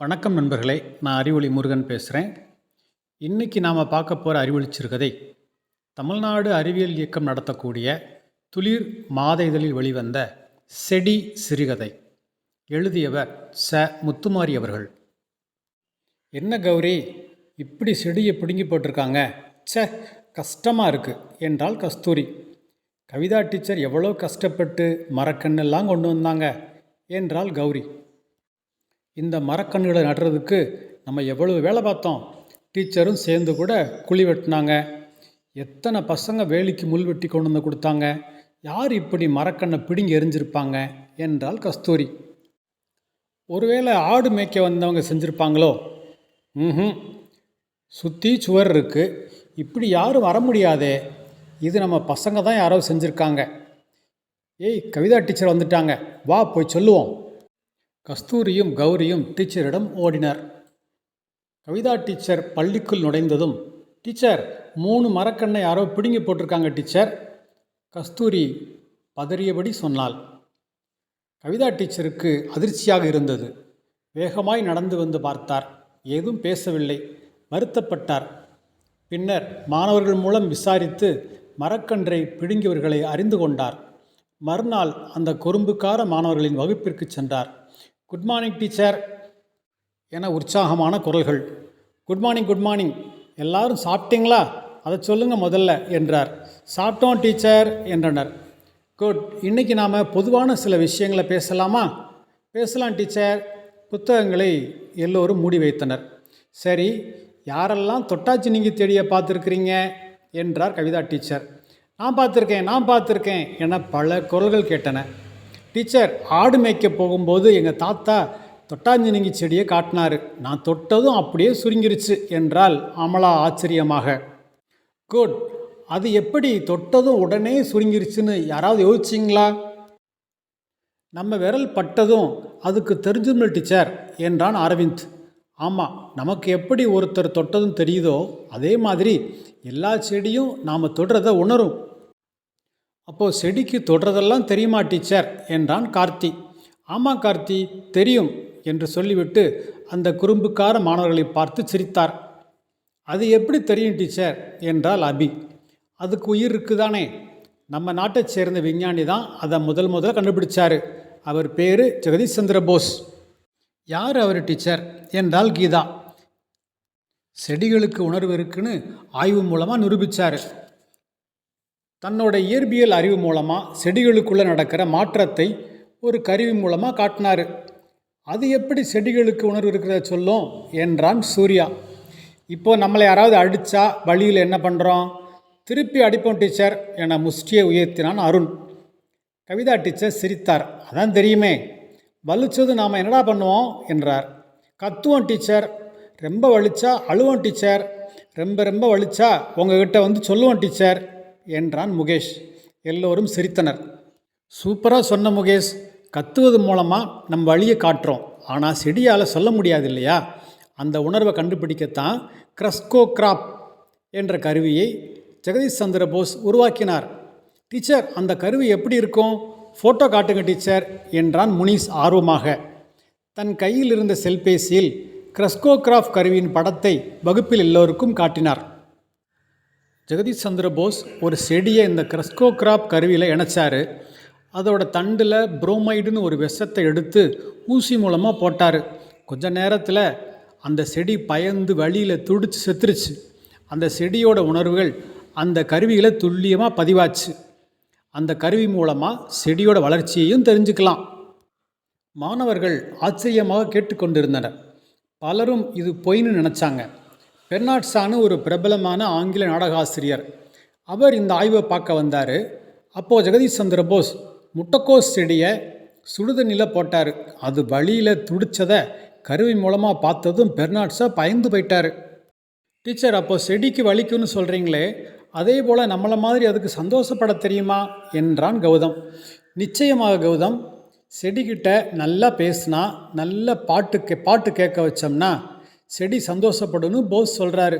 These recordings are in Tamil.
வணக்கம் நண்பர்களே நான் அறிவொளி முருகன் பேசுகிறேன் இன்றைக்கி நாம் பார்க்க போகிற அறிவொளி சிறுகதை தமிழ்நாடு அறிவியல் இயக்கம் நடத்தக்கூடிய துளிர் மாத இதழில் வெளிவந்த செடி சிறுகதை. எழுதியவர் ச. முத்துமாரி அவர்கள். என்ன கௌரி இப்படி செடியை பிடுங்கி போட்டிருக்காங்க. ச கஷ்டமாக இருக்குது என்றால் கஸ்தூரி. கவிதா டீச்சர் எவ்வளோ கஷ்டப்பட்டு மரக்கண்ணெல்லாம் கொண்டு வந்தாங்க என்றாள் கௌரி. இந்த மரக்கன்றுகளை நடுறதுக்கு நம்ம எவ்வளவு வேலை பார்த்தோம்? டீச்சரும் சேர்ந்து கூட குழி வெட்டினாங்க. எத்தனை பசங்க வேலிக்கு முள் வெட்டி கொண்டு வந்து கொடுத்தாங்க? யார் இப்படி மரக்கண்ணை பிடுங்கி எரிஞ்சிருப்பாங்க என்றால் கஸ்தூரி. ஒருவேளை ஆடு மேய்க்க வந்தவங்க செஞ்சுருப்பாங்களோ? ம் சுற்றி சுவர் இருக்குது இப்படி யாரும் வர முடியாதே. இது நம்ம பசங்க தான் யாரோ செஞ்சுருக்காங்க. ஏய் கவிதா டீச்சர் வந்துட்டாங்க. வா போய் சொல்லுவோம். கஸ்தூரியும் கௌரியும் டீச்சரிடம் ஓடினர். கவிதா டீச்சர் பள்ளிக்குள் நுழைந்ததும் டீச்சர் மூணு மரக்கண்ணை யாரோ பிடுங்கி போட்டிருக்காங்க டீச்சர் கஸ்தூரி பதறியபடி சொன்னாள். கவிதா டீச்சருக்கு அதிர்ச்சியாக இருந்தது. வேகமாய் நடந்து வந்து பார்த்தார். ஏதும் பேசவில்லை. வருத்தப்பட்டார். பின்னர் மாணவர்கள் மூலம் விசாரித்து மரக்கன்றை பிடுங்கியவர்களை அறிந்து கொண்டார். மறுநாள் அந்த குறும்புக்கார மாணவர்களின் வகுப்பிற்கு சென்றார். குட் மார்னிங் டீச்சர் என உற்சாகமான குரல்கள். குட் மார்னிங் குட் மார்னிங் எல்லாரும் சாப்பிட்டீங்களா? அதை சொல்லுங்கள் முதல்ல என்றார். சாப்பிட்டோம் டீச்சர் என்றனர். குட் இன்னைக்கு நாம் பொதுவான சில விஷயங்களை பேசலாமா? பேசலாம் டீச்சர் புத்தகங்களை எல்லோரும் மூடி வைத்தனர். சரி யாரெல்லாம் தொட்டாச்சி நீங்கள் தேடிய பார்த்துருக்குறீங்க? என்றார் கவிதா டீச்சர் நான் பார்த்துருக்கேன் நான் பார்த்துருக்கேன் என பல குரல்கள் கேட்டன. டீச்சர் ஆடு மேய்க்க போகும்போது எங்கள் தாத்தா தொட்டாஞ்சினிங்கி செடியை காட்டினார். நான் தொட்டதும் அப்படியே சுருங்கிருச்சு என்றால் அமலா ஆச்சரியமாக. குட். அது எப்படி தொட்டதும் உடனே சுருங்கிருச்சுன்னு யாராவது யோசிச்சிங்களா? நம்ம விரல் பட்டதும் அதுக்கு தெரிஞ்சுமே டீச்சர் என்றான் அரவிந்த். ஆமாம் நமக்கு எப்படி ஒருத்தர் தொட்டதும் தெரியுதோ அதே மாதிரி எல்லா செடியும் நாம் தொடுறத உணரும். அப்போது செடிக்கு தொடுறதெல்லாம் தெரியுமா டீச்சர்? என்றான் கார்த்தி. ஆமாம் கார்த்தி தெரியும் என்று சொல்லிவிட்டு அந்த குறும்புக்கார மாணவர்களை பார்த்து சிரித்தார். அது எப்படி தெரியும் டீச்சர்? என்றால் அபி. அதுக்கு உயிர் இருக்குதானே? நம்ம நாட்டை சேர்ந்த விஞ்ஞானி தான் அதை முதல் முதல் கண்டுபிடிச்சார். அவர் பேர் ஜெகதீஷ் சந்திர போஸ். யார் அவர் டீச்சர்? என்றால் கீதா. செடிகளுக்கு உணர்வு இருக்குன்னு ஆய்வு மூலமாக நிரூபித்தார் தன்னோட இயற்பியல் அறிவு மூலமாக செடிகளுக்குள்ளே நடக்கிற மாற்றத்தை ஒரு கருவி மூலமாக காட்டினார். அது எப்படி செடிகளுக்கு உணர்வு இருக்கிறத சொல்லும் என்றான் சூர்யா. இப்போது நம்மளை யாராவது அடித்தா வழியில் என்ன பண்ணுறோம் திருப்பி அடிப்போம் டீச்சர் என முஷ்டியை உயர்த்தினான் அருண். கவிதா டீச்சர் சிரித்தார். அதான் தெரியுமே. வலிச்சது நாம் என்னடா பண்ணுவோம்? என்றார். கத்துவோம் டீச்சர் ரொம்ப வலிச்சா அழுவோம் டீச்சர் ரொம்ப ரொம்ப வலிச்சா உங்ககிட்ட வந்து சொல்லுவோம் டீச்சர் என்றான் முகேஷ். எல்லோரும் சிரித்தனர். சூப்பராக சொன்ன முகேஷ் கத்துவது மூலமாக நம் வழியை காட்டுறோம். ஆனால் செடியால் சொல்ல முடியாது இல்லையா அந்த உணர்வை கண்டுபிடிக்கத்தான் கிரஸ்கோ கிராப் என்ற கருவியை ஜெகதீஷ் சந்திர போஸ் உருவாக்கினார். டீச்சர் அந்த கருவி எப்படி இருக்கும்? ஃபோட்டோ காட்டுங்க டீச்சர் என்றான் முனீஸ் ஆர்வமாக. தன் கையில் இருந்த செல்பேசியில் கிரஸ்கோகிராஃப் கருவியின் படத்தை வகுப்பில் எல்லோருக்கும் காட்டினார். ஜெகதீஷ் சந்திர போஸ் ஒரு செடியை இந்த கிரஸ்கோகிராப் கருவியில் இணைச்சார். அதோட தண்டில் புரோமைடுன்னு ஒரு விஷத்தை எடுத்து ஊசி மூலமாக போட்டார். கொஞ்ச நேரத்தில் அந்த செடி பயந்து வழியில் துடிச்சு செத்துருச்சு. அந்த செடியோட உணர்வுகள் அந்த கருவியில் துல்லியமாக பதிவாச்சு. அந்த கருவி மூலமாக செடியோட வளர்ச்சியையும் தெரிஞ்சுக்கலாம். மாணவர்கள் ஆச்சரியமாக கேட்டுக்கொண்டிருந்தனர். பலரும் இது பொய்ன்னு நினச்சாங்க. பெர்னாட்ஸானு ஒரு பிரபலமான ஆங்கில நாடகாசிரியர். அவர் இந்த ஆய்வை பார்க்க வந்தார். அப்போது ஜெகதீஷ் சந்திர போஸ் முட்டைக்கோஸ் செடியை சுடுதண்ணியில் போட்டார். அது வழியில் துடிச்சதை கருவி மூலமாக பார்த்ததும் பெர்னாட்ஸை பயந்து போயிட்டார். டீச்சர் அப்போ செடிக்கு வலிக்குன்னு சொல்கிறீங்களே அதே போல் நம்மளை மாதிரி அதுக்கு சந்தோஷப்பட தெரியுமா? என்றான் கௌதம். நிச்சயமாக கௌதம். செடிக்கிட்ட நல்லா பேசினா நல்ல பாட்டு கே பாட்டு கேட்க வச்சோம்னா செடி சந்தோஷப்படுன்னு போஸ் சொல்கிறாரு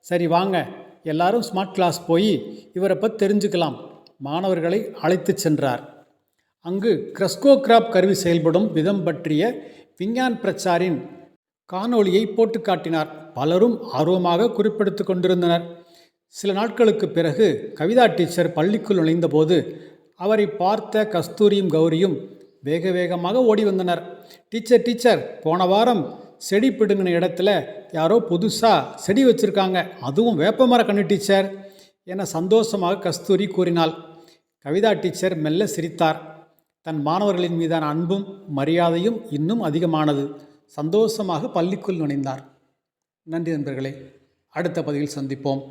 சரி வாங்க. எல்லாரும் ஸ்மார்ட் கிளாஸ் போய் இவரை பற்றி தெரிஞ்சுக்கலாம். மாணவர்களை அழைத்து சென்றார். அங்கு கிரஸ்கோகிராப் கருவி செயல்படும் விதம் பற்றிய விஞ்ஞான் பிரச்சாரின் காணொளியை போட்டு காட்டினார். பலரும் ஆர்வமாக குறிப்பிடுத்து கொண்டிருந்தனர். சில நாட்களுக்கு பிறகு கவிதா டீச்சர் பள்ளிக்குள் நுழைந்தபோது அவரை பார்த்த கஸ்தூரியும் கௌரியும் வேக வேகமாக ஓடி வந்தனர். டீச்சர் டீச்சர் போன வாரம் செடி பிடுங்கின இடத்துல யாரோ புதுசாக செடி வச்சுருக்காங்க. அதுவும் வேப்பமர கண்ணு டீச்சர் என சந்தோஷமாக கஸ்தூரி கூறினாள். கவிதா டீச்சர் மெல்ல சிரித்தார். தன் மாணவர்களின் மீதான அன்பும் மரியாதையும் இன்னும் அதிகமானது. சந்தோஷமாக பள்ளிக்குள் நுழைந்தார். நன்றி நண்பர்களே. அடுத்த பதிவில் சந்திப்போம்.